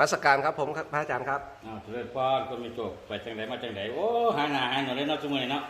รัศการครับผมครับพระอาจารย์ครับอ้าวเจริญพรก็มีโชคไปจังไดมาจังไดโอ้หาหน้าหาหนูเลยเนาะซุมื้อนี้เนาะ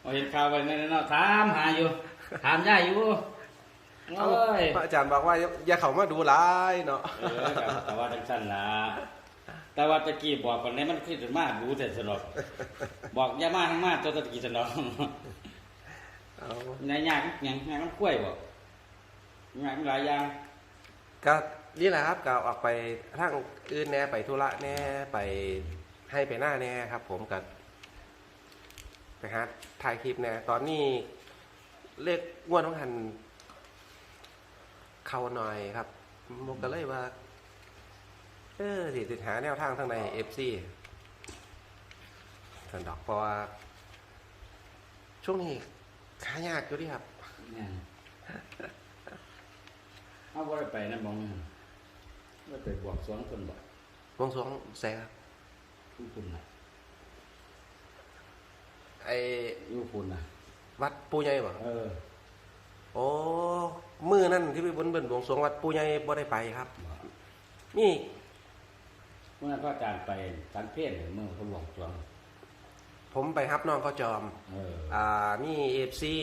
เอาเห็นข่าวไว้ในนั้นเนาะถามหาอยู่ ถามย่าอยู่โอ้ยพระอาจารย์บอกว่าอย่าอย่าเข้ามาดูหลายเนาะเออครับแต่ว่าจังซั่นล่ะแต่ว่าตะกี้บอกก่อนนี้มันคือจะมาดูแต่สนอกบอกอย่ามาทั้งมาตัวตะกี้สนอกเอาในยากหยังยากมันกล้วยบ่ยากมันหลายอย่าง ก็นี่แหละครับก็ออกไปทางอื่นแน่ไปธุระแน่ไปให้ไปหน้าแน่ครับ ผมกับไปหาถ่ายคลิปแน่ตอนนี้เลขงวดของหันเข้าหน่อยครับมกก็เลยว่า เออสิติดหาแนวทางทางในเอฟซีสันดอกเพราะว่าช่วงนี้ขายากอยู่ดิครับ เนี่ย ได้ไปนั่นมองนี่บ่ไปบวกสรวงเพิ่นบ่วงสรวงแสครับอยู่พุ่นน่ะไออยู่พุ่นน่ะวัดปูใหญ่บ่เออโอ้มือนั่นที่ไปบนเบิ่นบวงสรวงวัดปูใหญ่บ่ได้ไปครับบ่นี่เมื่อนั้นก็อาจารย์ไปสันเพศเมื่อเขาบวงสรวงผมไปฮับน้องก็จอม เออ อ่านี่เอฟซี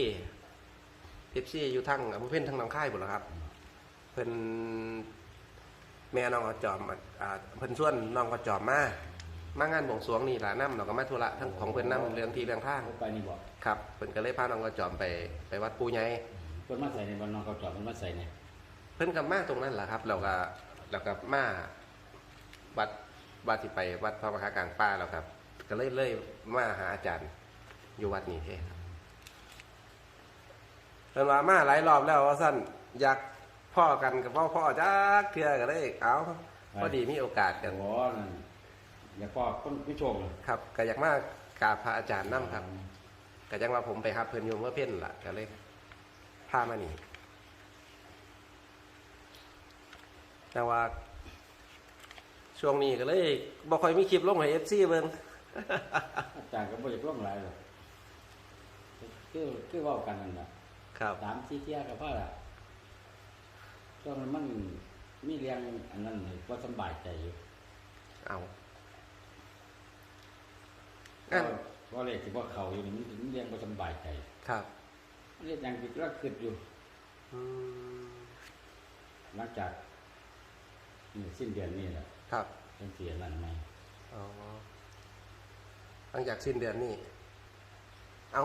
เอฟซีอยู่ทั้งอำเภอเพ่นทั้งหนองค่ายหมดแล้วครับ เพิ่นแม่น้องก็จอมอ่าเพิ่นชวนน้องก็จอมมามางานบวงสรวงนี่ล่ะนำเราก็มาธุระทั้งของเพิ่นนำเรื่องที่เรื่องทางเขาไปนี่บอกครับเพิ่นก็เลยพาน้องก็จอมไปไปวัดปูใหญ่เพิ่นมาใส่ในบ้านน้องเขาจอดเพิ่นมาใส่ในเพิ่นกับมาตรงนั้นแหละครับเราก็เราก็มาวัดวัดที่ไปวัดพระมหากลางป่าแล้วครับ ก็เลยเลยมาหาอาจารย์อยู่วัดนี้เท่ครับเพิ่นว่ามาหลายรอบแล้วว่าสั้นอยาก พ่อกันกับพ่อพ่อจักเทื่อก็ได้เอาพอดีมีโอกาสแต่กันว่านั่นอย่าพ่อคนผู้ชมเลยครับก็อยากมากราบพระอาจารย์นํครับก็จังว่าผมไปครับเพิ่นอยู่เมื่อเพ่นล่ะก็เลยพามานี่แต่ว่า ช่วงนี้ก็เลยบ่ค่อยมีคลิปลงให้ FC เบิ่งอาจารย์ก็บ่อยากล่องหลายหรอกคือคือเว้ากันนั่นน่ะครับสามสี่เที่ยก็พอละ ตอนนั้นมันมีเรียงอันนั้นนี่บ่สำบายใจอยู่เอาเพราะเพราะเลขที่บ่เข้าอยู่นี่มันเรียงบ่สำบายใจ ครับเรียกยังคิดว่าคิดอยู่อืมหลังจากนี่สิ้นเดือนนี้แหละครับเป็นเสียนั่นไหมอ๋อหลังจากสิ้นเดือนนี้ เอา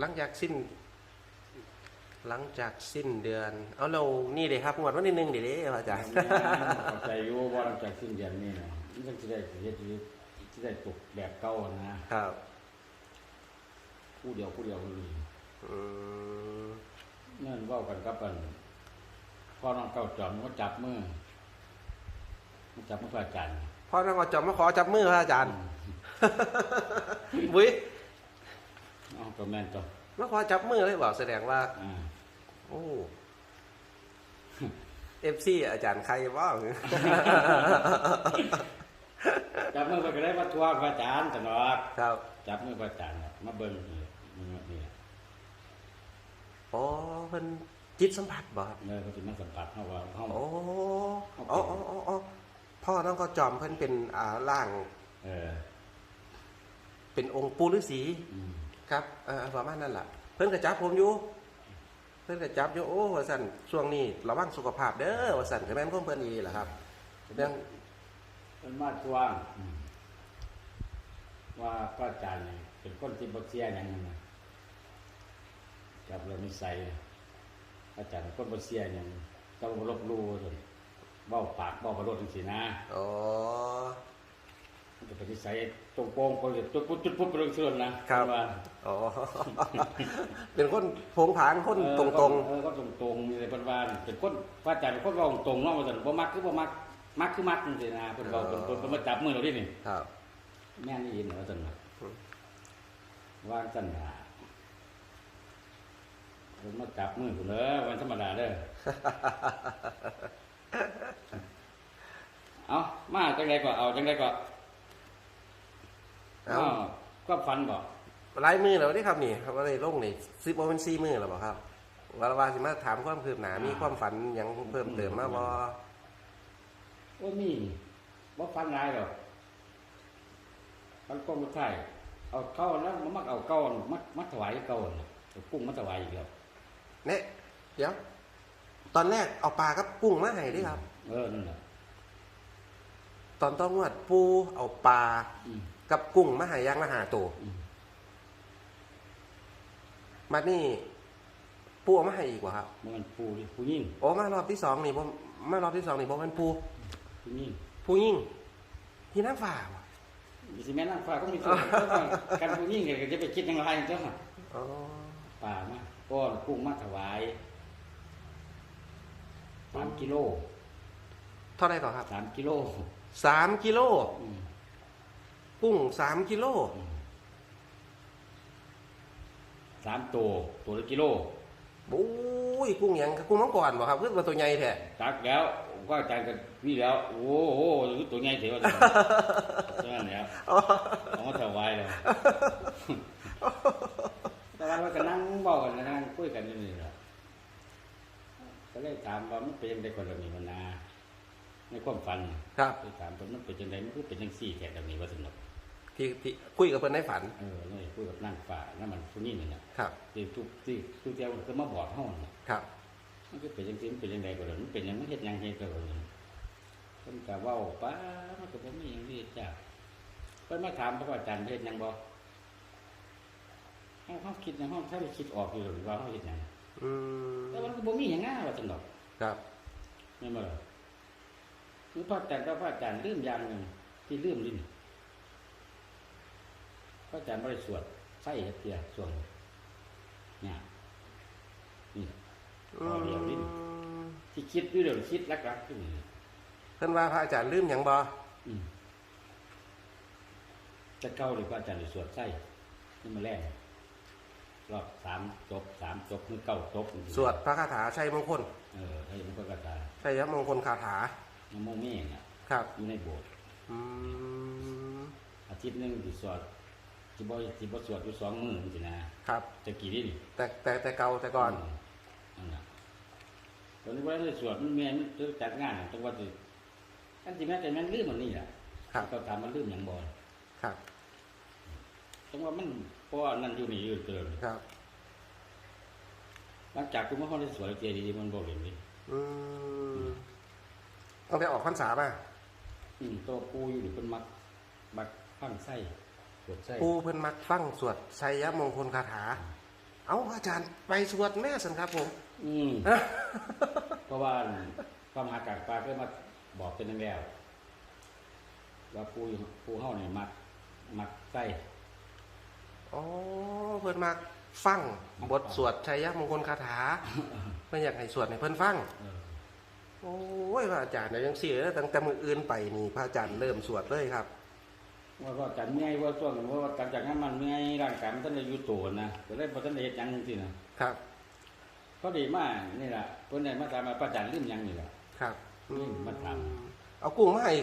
หลังจากสิ้น หลังจากสิ้นเดือน เอาเรานี่เด้ครับงวดวันที่หนึ่งเด้เด้อาจารย์เข้าใจอยู่ว่าหลังจากสิ้นเดือนนี้นะมันจะได้เฮ็ดจะได้ตกแบบเก่านะครับผู้เดียวผู้เดียวคนนี้อืมเนื่นเว้ากันกับกันพ่อน้องเก้าจอมมันก็จับมือมันจับมือพระอาจารย์พ่อน้องก็จอมมาขอจับมือพระอาจารย์บุ้ยเอ๋อก็แม่นตัวมาขอจับมือเลยบอกแสดงว่าอ่า โอ้เอฟซีอาจารย์ใครว่าจับมือไปก็ได้มาทวงพระอาจารย์ตลอดครับ จับมือพระอาจารย์น่ะมาเบิ่งนี่นี่อ๋อเป็นจิตสัมผัสบ่ครับเนื้อเขาสิมาสัมผัสเฮาว่าเฮาโอ้อ๋ออ๋ออ๋ออ๋อพ่อน้องก็จอมเพิ่นเป็นอ่าร่าง เออ เป็นองค์ปู่ฤาษีอืมครับเออประมาณนั้นล่ะ เพิ่นก็จับผมอยู่ เพิ่นก็จับอยู่โอ้ว่าซั่นช่วงนี้ระวังสุขภาพเด้อว่าซั่นก็แม่นของเพิ่นอีหล่ะครับเรื่องเป็นมาทวงอืมว่าพระอาจารย์นี่เป็นคนที่บ่เสียหยังนั่นนะจับแล้วนิสัยพระอาจารย์เป็นคนบ่เสียหยังต้องบ่ลบหลู่ซั่นเว้าปากเว้าบ่รดจังซี่นะอ๋อมัน จะเป็นนิสัยตรงโป้งคนจุดปุ๊บจุดปุ๊บไปลงเชื่อนะครับ ว่าอ๋อ เป็นคนโผงผางคนตรงเออก็ตรงตรงๆมีอะไรเพิ่นว่าเป็นคนพระอาจารย์เป็นคนเว้าตรงๆเนาะว่าซั่นบ่มักคือบ่มักมักคือมักจังซี่นะเพิ่นเว้าเพิ่นเพิ่นเพิ่นมาจับมือเราดินี่ ๆครับ แม่นอีหลีว่าซั่นน่ะอืม ว่าซั่นน่ะเพิ่นมาจับมือพุ่นเด้อวันธรรมดาเด้อ เอามาจังไดก็เอาจังไดก็เอาอ้าวก็ฝันบ่ลายมือแล้วนี่ครับนี่ครับว่าได้ลงนี่ซื้อบ่เป็น4มือแล้วบ่ครับว่าว่าสิมาถามความคืบหน้ามีความฝันหยังเพิ่มเติมมาบ่โอ้มีบ่ฟันหลายหรอกฟันกองบ่ท้ายเอาเก้าแล้วมันมักเอาเก้ามัดมัดถวายเก้าน่ะเอากุ้งมัดถวายอีกแล้วเนี่ยเดี๋ยว ตอนแรกเอาปลากับกุ้งมาให้เด้วยครับ เออนั่นแหละตอนต้องวดปูเอาปลาอืม กับกุ้งมาให้ย่างละหาตัวอืมมานี่ปูเอามาให้อีกวะครับมันปูดิผู้ยิ่งโอ้มารอบที่สองนี่ผมมารอบที่สองนี่ผมเป็นปูผู้ยิ่งผู้ยิ่งที่นั่งฝ่าวะมีสิแม่นางฟ้าก็มีส่วนแต่ว่าการผู้ยิ่งก็จะไปคิดอย่างไรเจ้าค่ะอ๋อป่ามาก้อนกุ้งมาถวายสามกิโล เท่าไหรต่อครับสามกิโลสามกิโลอืม กุ้งสามกิโลอืมสามตัวตัวละกิโลโอ้ยกุ้งหยังกุ้งมังกรบ่ครับเพื่อมาตัวใหญ่แท้ ตักแล้วก็อาจารย์กันวิ่แล้ว โอ้โหตัวใหญ่เถียวจังใช่ไหมครับเอามาถวายเลยแต่ว่าเราก็นั่งบอกกันนั่งคุยกันอยู่นี่แหละก็เลยถามว่ามันเป็นยังไงคนละนี้มันนาในความฝันครับไปถามเพิ่นมันเป็นจังไดมันคือเป็นจังซี่แท้แบบนี้ว่าสนุก ที่ที่คุยกับเพื่อนในฝัน เออเลยคุยกับนางฟ้านั่นมันผู้นี้นี่น่ะครับ ที่ทุกที่ทุกเที่ยวมันก็มาบอกเฮาน่ะครับ มันก็เป็นจังซี่มันเป็นจังไดก็ได้มันเป็นหยังมันเฮ็ดหยังเฮ็ดก็ได้เพิ่นก็เว้าป้ามันก็บ่มีหยังที่จ้าเพิ่นมาถามพระอาจารย์เฮ็ดหยังบ่เฮาเฮาคิดหยังเฮาถ้าได้คิดออกอยู่หรือว่าเฮาเฮ็ดหยังอืมแต่ว่ามันก็บ่มีหยังง่ายว่าซั่นดอกครับ แม่นบ่ล่ะคือพระอาจารย์ก็พระอาจารย์ลืมอย่างหนึงที่ลืมลิ้นพ ระอาจารย์บ่ได้สวดใส่เฮ็ดเตียส่วนเนี่ยนี่อืมเดี๋ยวนี้ที่คิดอยู่เดี๋ยวคิดรักๆอยู่นี่เพื่อนว่าพระอาจารย์ลืมหยังบ่อืมจะเก้าหรือว่าอาจารย์จะสวดไส้นี่มาแรกรอบสามจบสามจบคือเก้าจบสวดพระคาถาชัยมงคลเออให้มันก็กระจายชัยมงคลคาถาน้ำโมเม่เนี่ยครับอยู่ในโบสถ์อืมอาทิตย์หนึงที่สวด ที่บ่ที่บ่สวดอยู่สองมื้อนี่นะครับ จะกี่ดินี่แต่แต่แต่เก่าแต่ก่อนมนั่นน่ะตอนนี้ว่าได้สวดมันแม่นมันจะจัดงานจังว่าสิอันที่แม่แต่แม่นลืมมันนี่แหละครับก็ถามมันลืมหยังบ่ครับจังว่ามันเพราะว่านั่นอยู่นี่อยู่เกินครับ หลังจากคุณมาเขาได้สวยเจดีย์มันบอกเลยนี่อืมต้องไปออกพรรษาป่ะอืมตัวปูอยู่นี่เป็นมักมักพังไส้ ปวดไส้ปูเพิ่นมักฟังสวดชัยมงคลคาถา เอาอาจารย์ไปสวดแม่สันครับผม อืมเพราะว่าความหากากปลาก็มาบอกเป็นนั่นแล้วว่าปูอยู่ปูเฮาเนี่ยมักมักไส้ อ๋อเพิ่นมักฟังบทสวดชัยมงคลคาถาเพิ่นอยากให้สวดให้เพิ่นฟังเออโอ้ยพระอาจารย์เดี๋ยวยังเสียตั้งแต่มืออื่นไปนี่พระอาจารย์เริ่มสวดเลยครับ ว่าว่ากันเมื่อยว่าช่วงว่ากันจากนั้นมันเมื่อยร่างกายมันท่านได้อยู่ตัวนะก็ได้พอท่านได้เฮ็ดหยังจริงๆนะครับพอดีมากนี่แหละเพิ่นได้มาถามมาประจันลืมหยังนี่แหละครับอืมมาถามเอากุ้งมาให้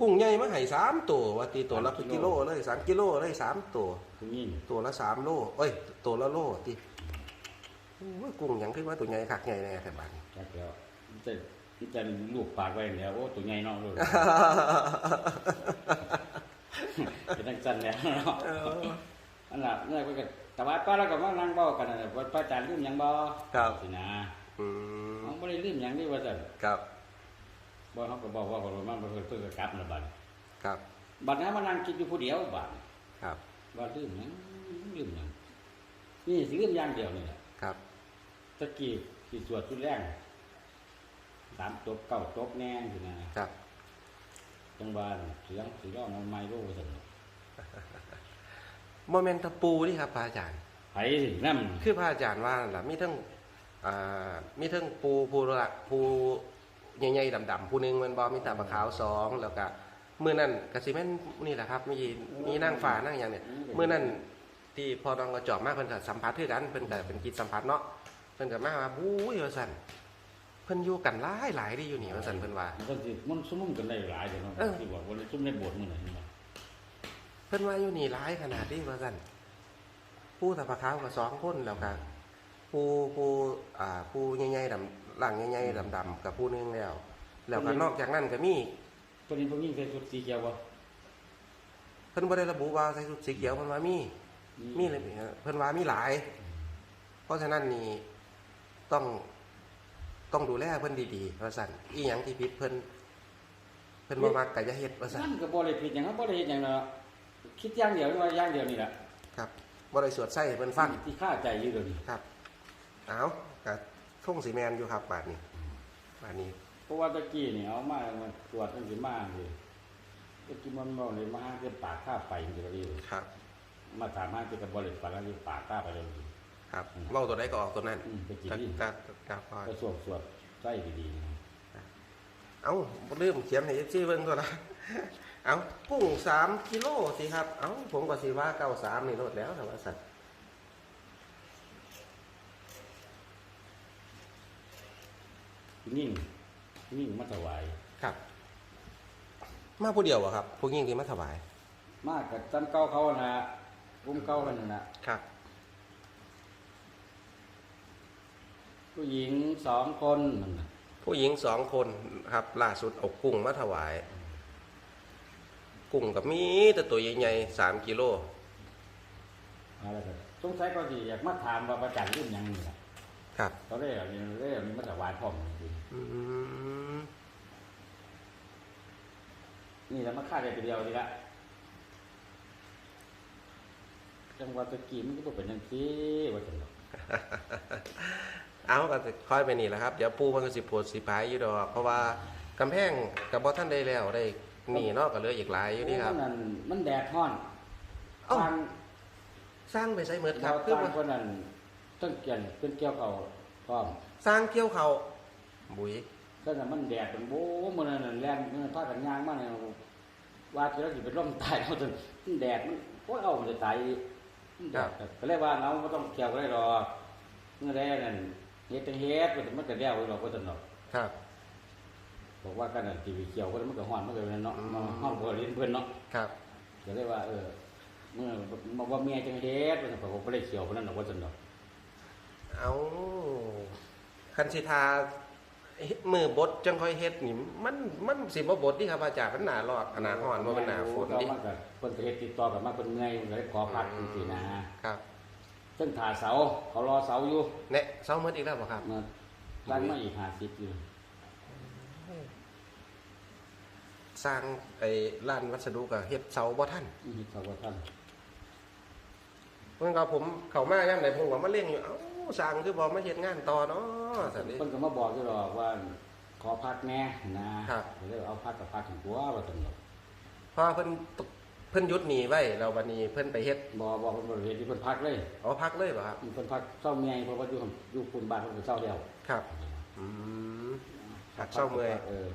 กุ้งใหญ่มาให้สามตัวว่าตีตัวละสามเป็นกิกิโลโลเลยสามกิโลเลยสามตัวผู้หญิงตัวละสามโลเอ้ย ตัวละโลติโอ้ยกุ้งหยังคือว่าตัวใหญ่คักใหญ่แน่แต่บัดนี้จักแล้วมันจะมันจะลูกปากไว้แล้วโอ้ตัวใหญ่เนาะลูก เป็นจังซั่นแล้วเนาะเอออันน่ะเนี่ยก็แต่ว่าป้าเราก็มานั่งเว้ากันน่ะว่าพระอาจารย์ลืมหยังบ่ครับสินะอืมเขาบ่ได้ลืมหยังนี่ว่าซั่นครับบ่เขาก็บอกว่าคนมาเพิ่นเพิ่นก็กลับนะบัดครับบัดนั้นมานั่งคิดอยู่ผู้เดียวบัดครับว่าลืมหยังลืมหยังนี่สิลืมอย่างเดียวนี่แหละครับตะกี้สิสวดชุดแรกสามจบเก้าจบแน่สินะครับ จังหวะเสียงสิร้องมันไม่รู้ว่าซั่นโมเมนต์ตะปูนี่ครับพระอาจารย์ไผสินำคือพระอาจารย์ว่านั่นล่ะมีทั้งอ่ามีทั้งปูปูละปูใหญ่ๆดำๆปูหนึงแมันบ่มีตาปลาขาวสองแล้วก็มื้อนั้นก็สิแม่นนี่แหละครับ มีมีนางฟ้านางหยังเนี่ยมื้อนั้นที่พอน้องก็จอบมาเพิ่นก็สัมผัสคือกันเพิ่นก็เป็นกิจสัมผัสเนาะเพิ่นก็มาว่าบู้ยว่าซั่น เพิ่นอยู่กันหลายหลายๆที่อยู่นี่ว่าซั่นเพิ่นว่า มันก็สิมันซุ่มกันได้หลายเดี๋ยวเนาะเออ ที่บอกว่าซุ่มในโบสถ์มื้อนั้นเนาะเพิ่นว่าอยู่นี่หลายขนาดนี้ว่าซั่นปูตาปลาขาวก็สองคนแล้วก็ปูปูอ่าปูใหญ่ๆดำหลังใหญ่ๆดำๆกับปูหนึงแล้ว แล้วก็นอกจากนั้นก็มีตัวนี้พวกยิ่งใส่ชุดสีเขียวบ่เพิ่นบ่ได้ระบุว่าใส่ชุดสีเขียวเพิ่นว่ามี มีเลยเพิ่นว่ามีหลาย เพราะฉะนั้นนี่ต้อง ต้องดูแลเพิ่นดีๆว่าซั่นอีหยังที่ผิดเพิ่นเพิ่นบ่มักก็อย่าเฮ็ดว่าซั่นนั่นก็บ่ได้ผิดหยังครับบ่ได้เฮ็ดหยังเนาะคิดอย่างเดียวว่าอย่างเดียวนี่แหละครับบ่ได้สวดใส่ให้เพิ่นฟังที่ค่าใจอยู่เดี๋ยวนี้ครับเอาก็ท่งสีแมนอยู่ครับบาดนี้บาดนี้เพราะว่าตะกี้นี่เอามามาตรวจมันสิมาสิตะกี้มันบ่เลยมาหาเก็บปากค่าไปมันสิเลยครับ มาถามหาเก็บกับบริษัทแล้วปากค่าไปเลย ครับเว้าตัวใดก็ออกตัวนั้นอืมไปกินก็นี่ก็ก็พอก็สวดสวดใส่ดีๆนะเอ้าบ่ลืมเขียนให้ FC เบิ่งตัวละเอ้ากุ้ง3กิโลสิครับ เอ้าผมก็สิว่า93นี่โลดแล้วแต่ว่าสัตว์ยิ่งยิ่งมาถวาย ครับ มาผู้เดียวบ่ครับผู้หญิงที่มาถวาย มากกับจันเก่าเขานะกุ้มเก่ากันนั่นน่ะครับ ผู้หญิงสองคนนั่นน่ะผู้หญิงสองคนครับล่าสุดเอากุ้งมาถวาย กุ้งกับมีแต่ตัวใหญ่ๆ3กิโลอะไรกันสงสัยก็สิอยากมาถามว่าประจันรุ่นหยังนี่ล่ะครับ เขาได้เอาเนี่ยได้เอานี่มาถวายพร้อมจริงอืมๆนี่แล้วมาฆ่าได้ตัวเดียวนี่ละจังหวัดตะกี้มันก็บ่เป็นจังซี่ว่าจังดอก เอาก็ค่อยไปนี่แหละครับเดี๋ยวปูมันก็สิโพดสิพายอยู่ดอก เพราะว่ากำแพงกับบ่ท่านได้แล้วได้นี่เนาะก็เหลืออีกหลายอยู่นี่ครับโมันนั่นมันแดดร้อนเอ้าทางสร้างไปใส่เมิดคเรารับ คือทางว่าคนนั้นต้นเกียนเป็นเกี่ยวเขาพร้อมสร้างเกี่ยวเขาบุ๋ยก็น่ะมันแดดเป็นโบ้มันนั่นนะแรงมันพากันย่างมาเนี่ยว่าจะแล้วสิเป็นร่มตายเอาจนมันแดดมันโอ้ยเอามันจะตายมันแดดก็เลยว่าเราไม่ต้องเกี่ยวก็ได้หรอกเมื่อใดนั่น เฮ็ดจังเฮ็ดมันมันก็แล้วไว้หรอกก็ตนอกครับบอกว่ากันนั่นทีวีเกี่ยวก็มันก็ฮ้อนมันก็เนาะอืมห้องบ่เรียนเพิ่นเนาะครับก็เลยว่า เออเมื่อบอกว่าเมียจังเฮ็ดมันก็บ่ได้เกี่ยวเพิ่นนั่นหรอกว่าตนอกเอาคันสิทาเฮ็ดมือบดจังค่อยเฮ็ดนี่มันมันสิบ่บดนี่ครับอาจารย์มันหนารอดหนาฮ้อนบ่มันหนาฝนเราดิมันก็เพิ่นก็เฮ็ดติดต่อกันมาเพิ่นเมื่อยมันก็เลยขอพักจังซี่นะครับ ซึ่งถ่าเสา เขารอเสาอยู่แนะเซาเมิดอีกแล้วบ่ครับมาตั้งมาอีกห้าสิบอยู่สร้างไอ้ร้านวัสดุก็เฮ็ดเสาบ่ทันอืมเขาว่าท่านเพิ่นก็ผมเข้ามายามใดผมก็มาเล่งอยู่เอ้าสร้างคือบ่มาเฮ็ดงานต่อเนาะซั่นดิเพิ่นก็มาบอกอยู่หรอกว่า ขอพักแน่นะครับก็เลยเอาพักกับพักถึงตัวว่าซั่นดอกเพราะว่าเพิ่นตกเพิ่นหยุดหนีไว้แล้ววันนี้เพิ่นไปเฮ็ดบ่บอกเพิ่นบ่ได้เฮ็ดที่เพิ่นพักเลยอ๋อพักเลยป่ะครับเพิ่นพักเศร้าเมียเพราะว่าอยู่อยู่ปุ่นบ้านเพิ่นก็เศร้าแล้วครับอืมพักเศร้าเมื่อยเออ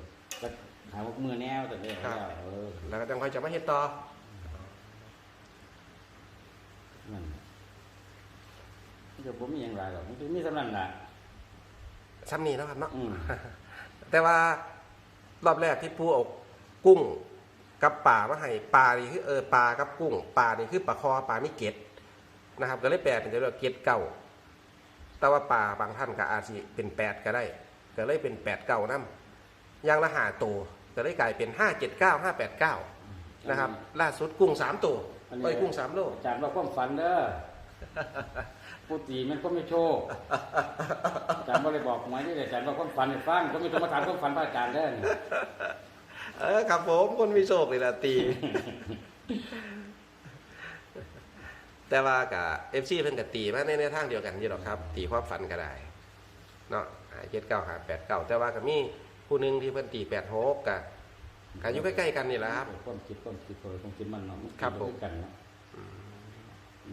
ก็หาว่ามือแนวแต่เนี่ยครับเออแล้วก็จังค่อยจะมาเฮ็ดต่อนั่นเดี๋ยวผมมีหยังหลายหรอกมันมีสำนันล่ะซ้ำนี้เนาะครับเนาะอืมแต่ว่ารอบแรกที่ผู้เอากุ้ง กับป่ามาให้ปลานี่คือเออปลากับกุ้งปลานี่คือปลาคอปลานี่เกล็ดนะครับ ก็เลยแปลเป็นจะเรียกว่าเกล็ดเก่าแต่ว่าปลาบางท่านก็อาจสิเป็นแปดก็ได้ ก็เลยเป็นแปดเก่านํอย่างละหาตัวก็เลยกลายเป็นห้าเจ็ดเก้าห้าแปดเก้านะครับ ล่าสุดกุ้งสามตัวอันนี้เอ้ยกุ้งสามโลอาจารย์ว่าความฝันเด้อผู้ตีมันก็ไม่โชคอาจารย์บ่ได้บอกหมายนี่อาจารย์ว่าความฝันให้ฟังก็มีต้องมาถามความฝันพระอาจารย์เด้อนี่ เออครับผมคนมีโชคเลยละตี แต่ว่ากับเอฟซีเพิ่นกับตีมาในในทางเดียวกันอยู่หรอกครับ ตีความฝันก็ได้เนาะเจ็ดเก้าหาแปดเก้าแต่ว่ากับมีผู้หนึ่งที่เพิ่นตีแปดหกกับอายุใกล้ๆกันนี่แหละครับความคิดความคิดคนความคิดมันเนาะมันครับผมคิดกันเนาะ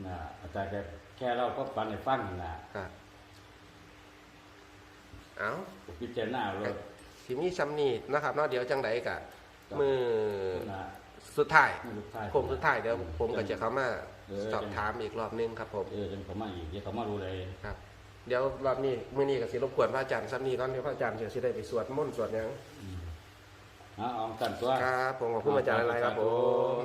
น่ะอาจารย์ก็แค่เราความฝันให้ฟังนี่ล่ะครับเอาพิจารณาเลยทีมีซ้ำนี่นะครับเนาะเดี๋ยวจังไดกะครับ มือน่ะสุดท้ายมือสุดท้ายผมสุดท้ายเดี๋ยวผมก็จะเข้ามาเออ สอบถามอีกรอบนึงครับผมเออจังเขามาอีกเดี๋ยวเขามารู้เลยครับ เดี๋ยวรอบนี้มื้อนี้ก็สิรบกวนพระอาจารย์ซ้ำนี้ก่อนเดี๋ยวพระอาจารย์เดี๋ยวสิได้ไปสวดมนต์สวดหยังอ่าเอากันตัว ครับ ผมขอบคุณอาจารย์หลายๆครับผม